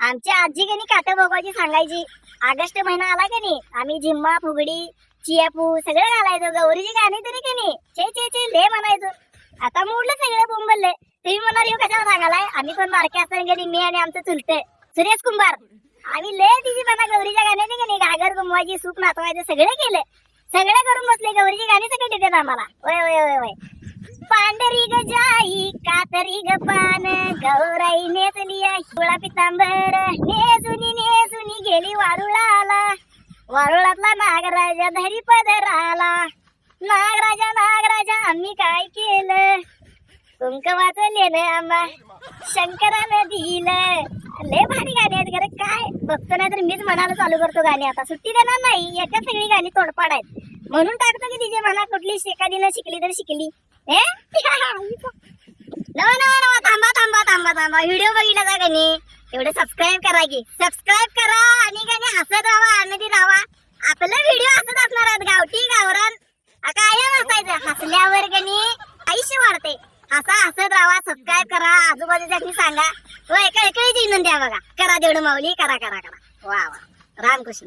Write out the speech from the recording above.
आमची आजी कनी काट्या भोगायची सांगायची. ऑगस्ट महिना आला की नाही आम्ही झिम्मा फुगडी चियापू सगळं घालायचो. गौरीची गाणी तरी की नाही चे चे चे ले म्हणायचो. आता मोडलं सगळे बोंबलले. तुम्ही म्हणणार येऊ कशाला सांगालाय? आम्ही पण बारके असताना गेली मी आणि आमचं चुलते सुरेश कुंभार. आम्ही ले तिची म्हणा गौरीच्या गाण्याने की नाही घागर गुमवायची सूप नाचवायचं सगळे केले. सगळे करून बसले गौरीची गाणी सगळे देतात आम्हाला. वय वय वय वय कातरी ग जाई कातरी ग पान. गौराई नेसली हिवळा पितांबर. नेसुनी नेसुनी गेली वारुळाला. वारुळातला नागराजा धरी पदराला नागराजा नागराजा आम्ही काय केलं? तुमक वाचले ना आम्हा. शंकरानं दिलं. लय भारी गाणी आहेत खरं काय? बघतो नाही तर मीच म्हणायला चालू करतो गाणी आता. सुट्टी देणार नाही. याच्यात सगळी गाणी तोडपाड आहेत. म्हणून टाकतो की तिचे म्हणा कुठली एखादीनं शिकली तर शिकली. हे? नवा नवा नवा. थांबा थांबा थांबा थांबा. व्हिडिओ बघितला का गणी एवढे सबस्क्राईब करा की. सबस्क्राईब करा आणि गाणी हसत राहा आनंदी राहा. आपला व्हिडिओ हसत असणार आहेत गावठी गावरान. कायम हसायचं? हसल्यावर गणी आयुष्य वाढते. हसा हसत राहा सबस्क्राईब करा. आजूबाजूच्या सांगा. व एका एकाची द्या बघा. करा देवढं माऊली करा करा करा. वा वा. रामकृष्ण